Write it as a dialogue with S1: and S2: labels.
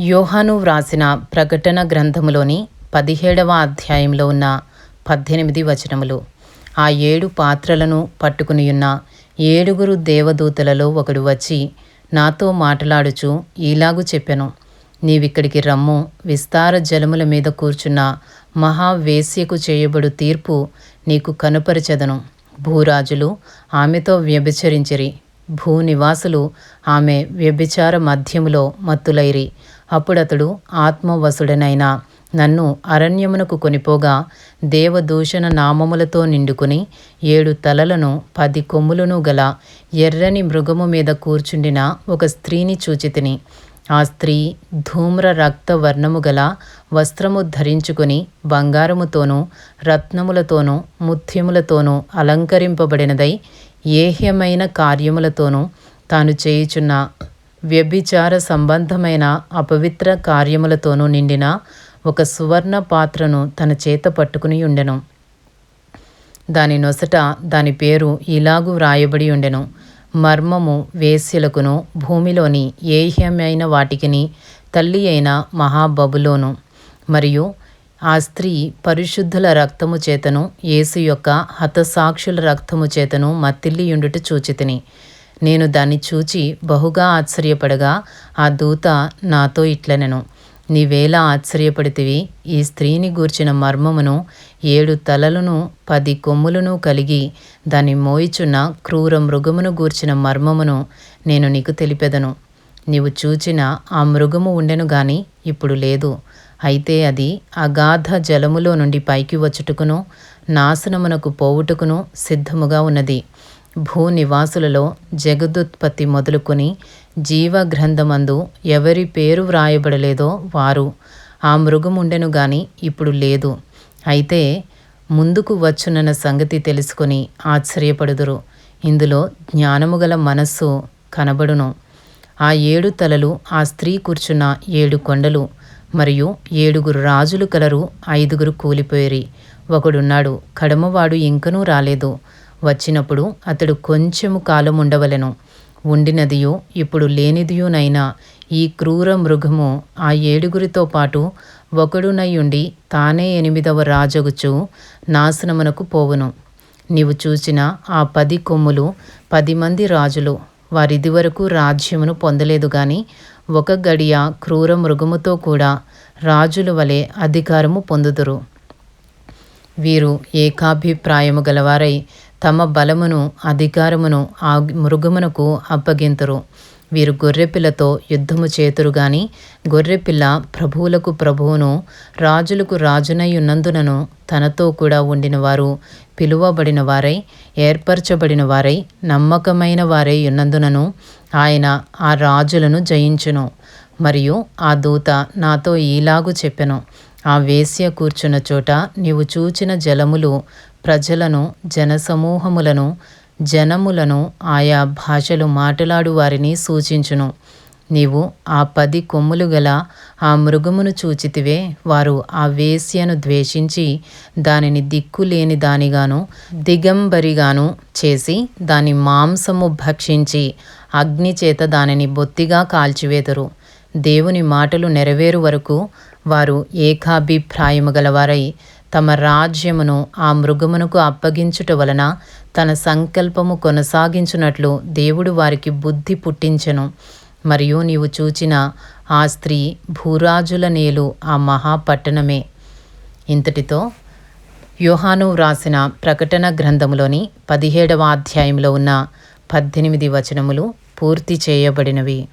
S1: యోహాను వ్రాసిన ప్రకటన గ్రంథములోని పదిహేడవ అధ్యాయంలో ఉన్న పద్దెనిమిది వచనములు. ఆ ఏడు పాత్రలను పట్టుకునియున్న ఏడుగురు దేవదూతలలో ఒకడు వచ్చి నాతో మాట్లాడుచు ఈలాగు చెప్పెను. నీవిక్కడికి రమ్ము. విస్తార జలముల మీద కూర్చున్న మహావేశ్యకు చేయబడు తీర్పు నీకు కనుపరచెదను. భూరాజులు ఆమెతో వ్యభిచరించిరి. భూనివాసులు ఆమె వ్యభిచార మధ్యములో మత్తులైరి. అప్పుడతడు ఆత్మవసుడనైన నన్ను అరణ్యమునకు కొనిపోగా దేవదూషణ నామములతో నిండుకుని ఏడు తలలను పది కొమ్ములను గల ఎర్రని మృగము మీద కూర్చుండిన ఒక స్త్రీని చూచితిని ఆ స్త్రీ ధూమ్ర రక్త వర్ణము గల వస్త్రము ధరించుకొని బంగారముతోనూ రత్నములతోనూ ముత్యములతోనూ అలంకరింపబడినదై ఏహ్యమైన కార్యములతోనూ తాను చేయుచున్న వ్యభిచార సంబంధమైన అపవిత్ర కార్యములతోనూ నిండిన ఒక సువర్ణ పాత్రను తన చేత పట్టుకుని ఉండెను. దాని నొసట దాని పేరు ఇలాగు వ్రాయబడి ఉండెను. మర్మము వేశ్యలకును భూమిలోని ఏహ్యమైన వాటికిని తల్లి అయిన మహాబబులోను మరియు ఆ స్త్రీ పరిశుద్ధుల రక్తము చేతను యేసు యొక్క హతసాక్షుల రక్తము చేతను మత్తిల్లియుండుట చూచితిని. నేను దాన్ని చూచి బహుగా ఆశ్చర్యపడగా ఆ దూత నాతో ఇట్లనెను నీవేలా ఆశ్చర్యపడితివి? ఈ స్త్రీని గూర్చిన మర్మమును ఏడు తలలను పది కొమ్ములను కలిగి దాన్ని మోయిచున్న క్రూర మృగమును గూర్చిన మర్మమును నేను నీకు తెలిపెదను. నీవు చూచిన ఆ మృగము ఉండెను గాని ఇప్పుడు లేదు. అయితే అది అగాధ జలములో నుండి పైకి వచ్చుటకును నాశనమునకు పోవుటకును సిద్ధముగా ఉన్నది. భూనివాసులలో జగదుత్పత్తి మొదలుకొని జీవ గ్రంథమందు ఎవరి పేరు వ్రాయబడలేదో వారు ఆ మృగముండెను గాని ఇప్పుడు లేదు. అయితే ముందుకు వచ్చునన్న సంగతి తెలుసుకొని ఆశ్చర్యపడుదురు. ఇందులో జ్ఞానము గల మనస్సు కనబడును. ఆ ఏడు తలలు ఆ స్త్రీ కూర్చున్న ఏడు కొండలు. మరియు ఏడుగురు రాజులు కలరు ఐదుగురు కూలిపోయిరి. ఒకడున్నాడు కడమవాడు ఇంకనూ రాలేదు. వచ్చినప్పుడు అతడు కొంచెము కాలం ఉండవలెను ఉండినదియో ఇప్పుడు లేనిదియునైనా ఈ క్రూర మృగము ఆ ఏడుగురితో పాటు ఒకడునయుండి తానే ఎనిమిదవ రాజగుచు నాశనమునకు పోవును. నీవు చూచిన ఆ పది కొమ్ములు పది మంది రాజులు. వారిదివరకు రాజ్యమును పొందలేదు గాని ఒక గడియ క్రూర మృగముతో కూడా రాజుల వలె అధికారము పొందుదురు. వీరు ఏకాభిప్రాయము గలవారై తమ బలమును అధికారమును ఆ మృగమునకు అప్పగింతురు. వీరు గొర్రెపిల్లతో యుద్ధము చేతురు గాని గొర్రెపిల్ల ప్రభువులకు ప్రభువును రాజులకు రాజునయ్యున్నందునను తనతో కూడా ఉండిన వారు పిలువబడిన వారై ఏర్పరచబడిన వారై నమ్మకమైన వారై ఉన్నందునను ఆయన ఆ రాజులను జయించును. మరియు ఆ దూత నాతో ఈలాగు చెప్పెను ఆ వేశ్య కూర్చున్న చోట నీవు చూచిన జలములు ప్రజలను జనసమూహములను జనములను ఆయా భాషలు మాట్లాడు వారిని సూచించును. నీవు ఆ పది కొమ్ములు గల ఆ మృగమును చూచితివే వారు ఆ వేశ్యను ద్వేషించి దానిని దిక్కులేని దానిగాను దిగంబరిగాను చేసి దాని మాంసము భక్షించి అగ్ని చేత దానిని బొత్తిగా కాల్చివేదరు దేవుని మాటలు నెరవేరు వరకు వారు ఏకాభిప్రాయము గలవారై తమ రాజ్యమును ఆ మృగమునకు అప్పగించుట వలన తన సంకల్పము కొనసాగించునట్లు దేవుడు వారికి బుద్ధి పుట్టించెను. మరియు నీవు చూచిన ఆ స్త్రీ భూరాజుల నేలు ఆ మహాపట్టణమే. ఇంతటితో యోహాను వ్రాసిన ప్రకటన గ్రంథములోని పదిహేడవ అధ్యాయంలో ఉన్న పద్దెనిమిది వచనములు పూర్తి చేయబడినవి.